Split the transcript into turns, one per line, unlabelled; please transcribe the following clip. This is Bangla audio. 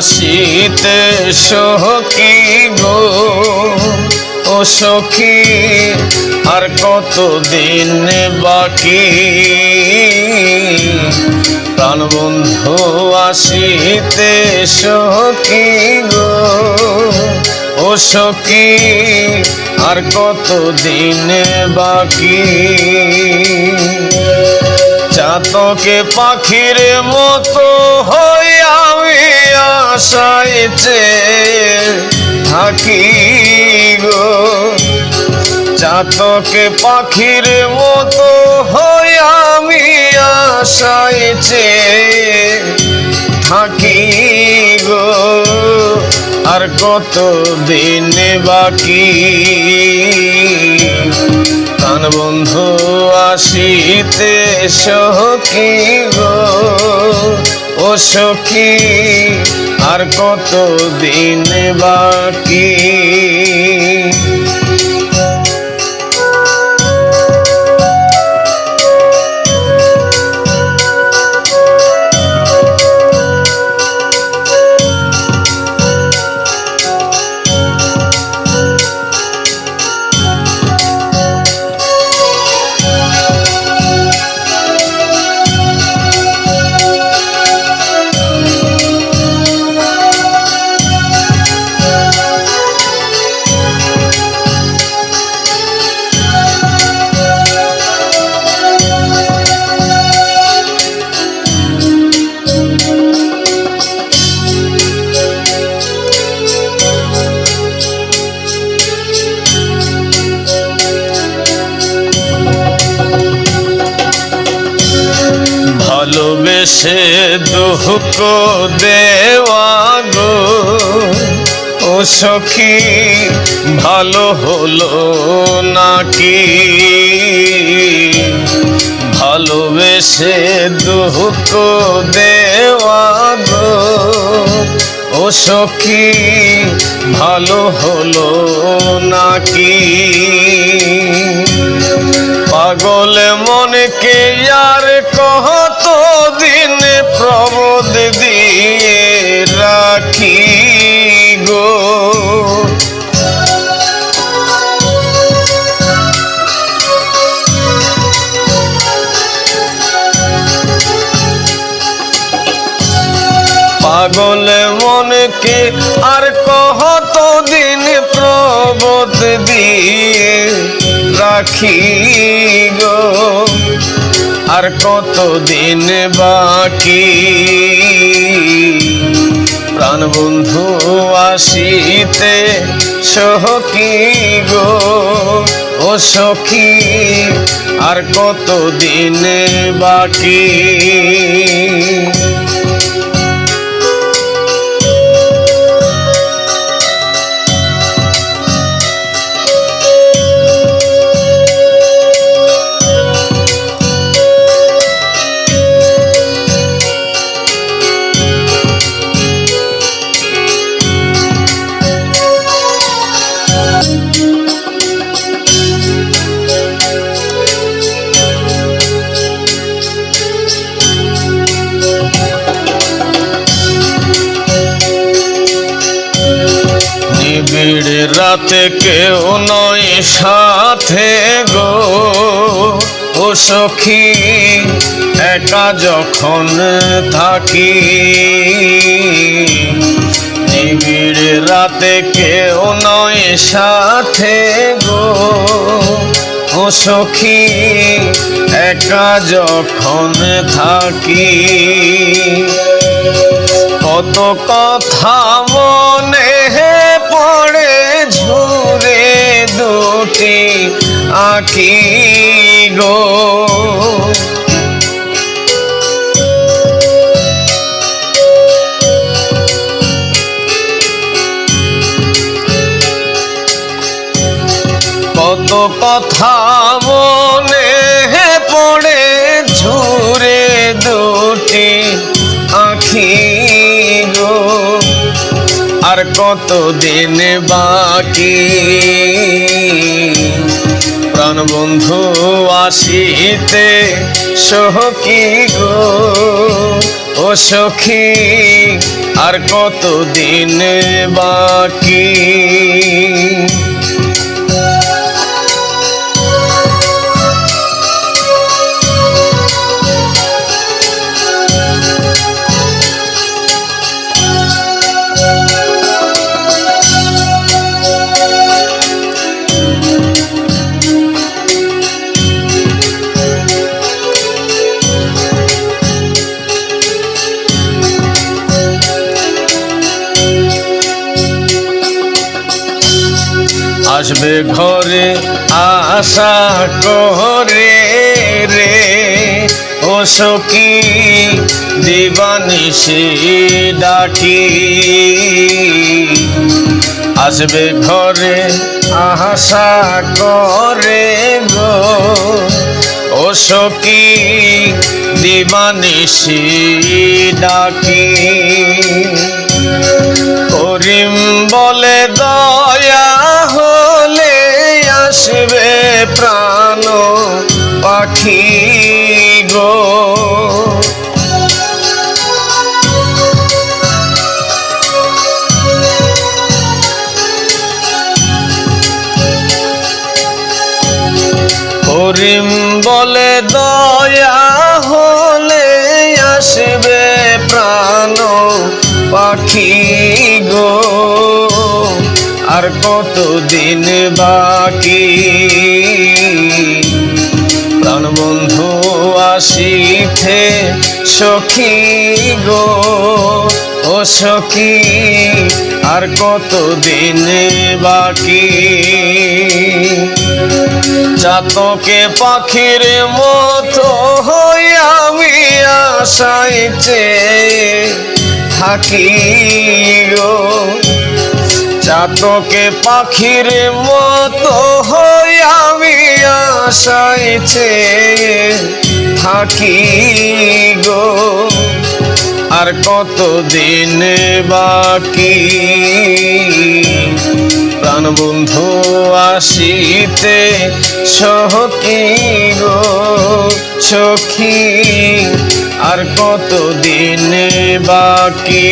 আসিতে সখী গো, ও সখী, আর কত দিন বাকি? প্রাণবন্ধু আসিতে সখী গো, ও সখী, আর কত দিন বাকি? চাতকে পাখির মতো হই আমি আশাইতে থাকি গো। চাতকে পাখির মতো হই আমি আশাইতে থাকি গো। আর কত দিন বাকি? প্রাণ বন্ধু আসিতে সখী গো? ও সখী আর কত দিন বাকি? ভালোবেসে দুঃখ দেওয়া গো ও সখী, ভালো হলো নাকি? ভালোবেসে দুঃখ দেওয়া গো ও সখী, ভালো হলো নাকি? পাগল মনকে আর কত মনকে আর কত দিন প্রবোধ দিয়ে রাখি গো? আর কত দিন বাকি? প্রাণ বন্ধু আসিতে সখী গো, ও সখী, আর কত দিন বাকি? নিবিড় রাতে কেউ নয় সাথে গো। ও সখী একা যখন থাকি নিবিড় রাতে কেউ নয় সাথে গো। ও সখী, একা যখন থাকি, কত কথা মনে পড়ে ঝুরে দুটি আঁকি গো। কথা মনে পড়ে ঝুরে দুটি আখি গো। আর কত দিন বাকি? প্রাণ বন্ধু আসিতে সখী গো। ও সখী, আর কত দিন বাকি? আসবে ঘরে আশা করে রে। ও সখী দিবানিসি ডাকি। আসবে ঘরে আশা করে গো ও সখী দিবানিসি ডাকি। করিম বলে হলে আসবে প্রাণ পাখি গো। হরিম বলে দয়া আর কত দিন বাকি? প্রাণ বন্ধু আসিতে সখী গো, ও সখী, আর কত দিন বাকি? চাতকে পাখির মতো হই আমি আশাইতে থাকি গো। চাতকে পাখির মতো হই আমি আশাইতে থাকি গো। আর কত দিন বাকি? প্রাণ বন্ধু আসিতে সখী গো সখী। আর কত দিন বাকি?